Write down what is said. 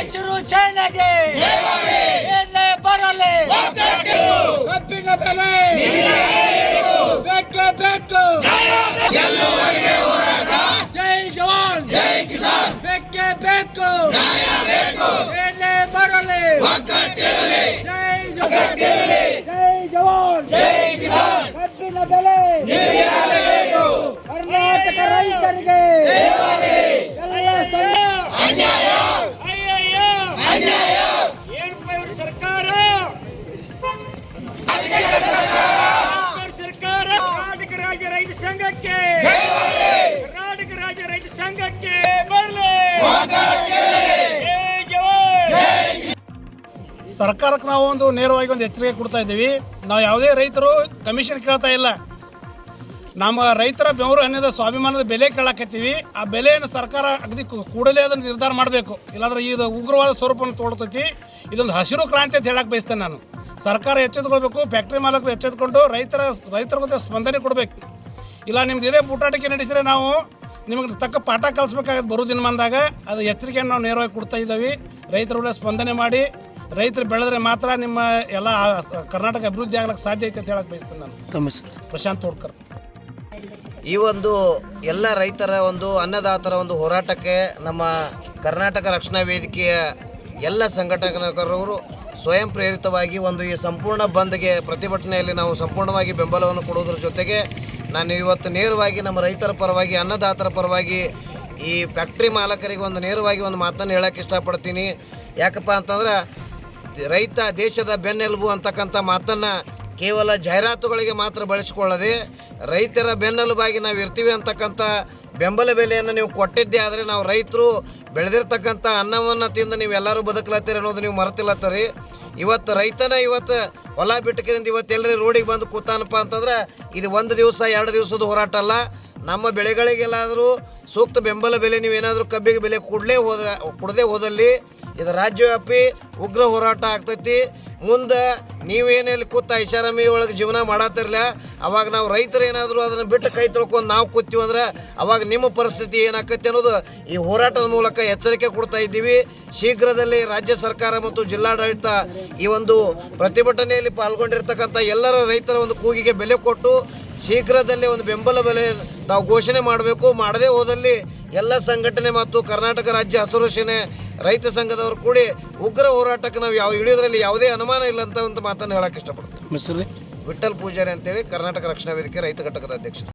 ಹಸಿರು ಸೇನೆಗೆ. ಎಣ್ಣೆ ಬರಲಿ. ಕಬ್ಬಿನ ಬೆಲೆ. ಬೇಕೇ ಬೇಕು. ಜೈ ಜವಾನ್. ಬೇಕೇ ಬೇಕು. ಏನೇ ಬರಲಿ. ಸರ್ಕಾರಕ್ಕೆ ನಾವು ಒಂದು ನೇರವಾಗಿ ಒಂದು ಎಚ್ಚರಿಕೆ ಕೊಡ್ತಾ ಇದ್ದೀವಿ. ನಾವು ಯಾವುದೇ ರೈತರು ಕಮಿಷನ್ ಕೇಳ್ತಾ ಇಲ್ಲ. ನಮ್ಮ ರೈತರ ಬೆವರು ಅನ್ನದ ಸ್ವಾಭಿಮಾನದ ಬೆಲೆ ಕೇಳಾಕತ್ತೀವಿ. ಆ ಬೆಲೆಯನ್ನು ಸರ್ಕಾರ ಅಗದಿ ಕೂಡಲೇ ಅದನ್ನು ನಿರ್ಧಾರ ಮಾಡಬೇಕು. ಇಲ್ಲಾಂದ್ರೆ ಇದು ಉಗ್ರವಾದ ಸ್ವರೂಪವನ್ನು ತೋಡ್ತೈತಿ ಇದೊಂದು ಹಸಿರು ಕ್ರಾಂತಿ ಅಂತ ಹೇಳಕ್ಕೆ ಬಯಸ್ತೇನೆ ನಾನು. ಸರ್ಕಾರ ಎಚ್ಚೆತ್ಕೊಳ್ಬೇಕು ಫ್ಯಾಕ್ಟ್ರಿ ಮಾಲಕರು ಎಚ್ಚೆತ್ಕೊಂಡು ರೈತರ ರೈತರಿಗೆ ಸ್ಪಂದನೆ ಕೊಡಬೇಕು. ಇಲ್ಲ, ನಿಮ್ದು ಇದೇ ಬೂಟಾಟಿಕೆ ನಡೆಸಿದ್ರೆ ನಾವು ನಿಮಗೆ ತಕ್ಕ ಪಾಠ ಕಲಿಸ್ಬೇಕಾಗತ್ತೆ ಬರೋ ದಿನ ಬಂದಾಗ ಅದು ಎಚ್ಚರಿಕೆಯನ್ನು ನಾವು ನೇರವಾಗಿ ಕೊಡ್ತಾ ಇದ್ದೀವಿ. ಕೂಡ ಸ್ಪಂದನೆ ಮಾಡಿ ರೈತರು ಬೆಳೆದ್ರೆ ಮಾತ್ರ ನಿಮ್ಮ ಎಲ್ಲ ಆ- ಕರ್ನಾಟಕ ಅಭಿವೃದ್ಧಿ ಆಗ್ಲಿಕ್ಕೆ ಸಾಧ್ಯ ಐತೆ ಅಂತ ಹೇಳಕ್ಕೆ ಬಯಸ್ತೇನೆ ನಾನು. ಪ್ರಶಾಂತ್ ತೋಡ್ಕರ್. ಈ ಒಂದು ಎಲ್ಲ ರೈತರ ಒಂದು ಅನ್ನದಾತರ ಒಂದು ಹೋರಾಟಕ್ಕೆ ನಮ್ಮ ಕರ್ನಾಟಕ ರಕ್ಷಣಾ ವೇದಿಕೆಯ ಎಲ್ಲ ಸಂಘಟಕರವರು ಸ್ವಯಂ ಪ್ರೇರಿತವಾಗಿ ಒಂದು ಈ ಸಂಪೂರ್ಣ ಬಂದ್ಗೆ ಪ್ರತಿಭಟನೆಯಲ್ಲಿ ನಾವು ಸಂಪೂರ್ಣವಾಗಿ ಬೆಂಬಲವನ್ನು ಕೊಡುವುದರ ಜೊತೆಗೆ ನಾನು ಇವತ್ತು ನೇರವಾಗಿ ನಮ್ಮ ರೈತರ ಪರವಾಗಿ ಅನ್ನದಾತರ ಪರವಾಗಿ ಈ ಫ್ಯಾಕ್ಟ್ರಿ ಮಾಲಕರಿಗೆ ಒಂದು ನೇರವಾಗಿ ಒಂದು ಮಾತನ್ನು ಹೇಳೋಕ್ಕೆ ಇಷ್ಟಪಡ್ತೀನಿ. ಯಾಕಪ್ಪ ಅಂತಂದ್ರೆ ರೈತ ದೇಶದ ಬೆನ್ನೆಲುಬು ಅಂತಕ್ಕಂಥ ಮಾತನ್ನು ಕೇವಲ ಜಾಹೀರಾತುಗಳಿಗೆ ಮಾತ್ರ ಬಳಸಿಕೊಳ್ಳದೆ ರೈತರ ಬೆನ್ನೆಲುಬಾಗಿ ನಾವು ಇರ್ತೀವಿ ಅಂತಕ್ಕಂಥ ಬೆಂಬಲ ಬೆಲೆಯನ್ನು ನೀವು ಕೊಟ್ಟಿದ್ದೇ ಆದರೆ ನಾವು ರೈತರು ಬೆಳೆದಿರ್ತಕ್ಕಂಥ ಅನ್ನವನ್ನು ತಿಂದು ನೀವೆಲ್ಲರೂ ಬದುಕಲತ್ತೀರಿ ಅನ್ನೋದು ನೀವು ಮರೆತಿಲ್ಲತ್ತರಿ ಇವತ್ತು ರೈತನ ಇವತ್ತು ಹೊಲ ಬಿಟ್ಟಕರಿಂದ ಇವತ್ತು ಎಲ್ಲರೂ ರೋಡಿಗೆ ಬಂದು ಕೂತಾನಪ್ಪ ಅಂತಂದ್ರೆ ಇದು ಒಂದು ದಿವಸ, ಎರಡು ದಿವಸದ ಹೋರಾಟ ಅಲ್ಲ. ನಮ್ಮ ಬೆಳೆಗಳಿಗೆಲ್ಲಾದರೂ ಸೂಕ್ತ ಬೆಂಬಲ ಬೆಲೆ, ನೀವೇನಾದರೂ ಕಬ್ಬಿಗೆ ಬೆಲೆ ಕೊಡಲೇ ಹೋದ, ಕೊಡದೆ ಹೋದಲ್ಲಿ ಇದು ರಾಜ್ಯವ್ಯಾಪಿ ಉಗ್ರ ಹೋರಾಟ ಆಗ್ತೈತಿ. ಮುಂದೆ ನೀವೇನಲ್ಲಿ ಕೂತ ಐಷಾರಾಮಿ ಒಳಗೆ ಜೀವನ ಮಾಡತ್ತಿರಲಿಲ್ಲ ಅವಾಗ ನಾವು ರೈತರು ಏನಾದರೂ ಅದನ್ನು ಬಿಟ್ಟು ಕೈ ತೊಳ್ಕೊಂಡು ನಾವು ಕೂತೀವಿ ಅಂದ್ರೆ ಅವಾಗ ನಿಮ್ಮ ಪರಿಸ್ಥಿತಿ ಏನಾಕೈತಿ ಅನ್ನೋದು ಈ ಹೋರಾಟದ ಮೂಲಕ ಎಚ್ಚರಿಕೆ ಕೊಡ್ತಾ ಇದ್ದೀವಿ. ಶೀಘ್ರದಲ್ಲಿ ರಾಜ್ಯ ಸರ್ಕಾರ ಮತ್ತು ಜಿಲ್ಲಾಡಳಿತ ಈ ಒಂದು ಪ್ರತಿಭಟನೆಯಲ್ಲಿ ಪಾಲ್ಗೊಂಡಿರ್ತಕ್ಕಂಥ ಎಲ್ಲರ ರೈತರ ಒಂದು ಕೂಗಿಗೆ ಬೆಲೆ ಕೊಟ್ಟು ಶೀಘ್ರದಲ್ಲೇ ಒಂದು ಬೆಂಬಲ ಬೆಲೆ ನಾವು ಘೋಷಣೆ ಮಾಡಬೇಕು. ಮಾಡದೇ ಹೋದಲ್ಲಿ ಎಲ್ಲ ಸಂಘಟನೆ ಮತ್ತು ಕರ್ನಾಟಕ ರಾಜ್ಯ ಹಸಿರು ಸೇನೆ ರೈತ ಸಂಘದವರು ಕೂಡಿ ಉಗ್ರ ಹೋರಾಟಕ್ಕೆ ನಾವು ಯಾವ ಇಳಿಯೋದ್ರಲ್ಲಿ ಯಾವುದೇ ಅನುಮಾನ ಇಲ್ಲ ಅಂತ ಒಂದು ಮಾತನ್ನು ಹೇಳಕ್ಕೆ ಇಷ್ಟಪಡ್ತೀನಿ. ವಿಠಲ್ ಪೂಜಾರಿ ಅಂತೇಳಿ ಕರ್ನಾಟಕ ರಕ್ಷಣಾ ವೇದಿಕೆ ರೈತ ಘಟಕದ ಅಧ್ಯಕ್ಷರು.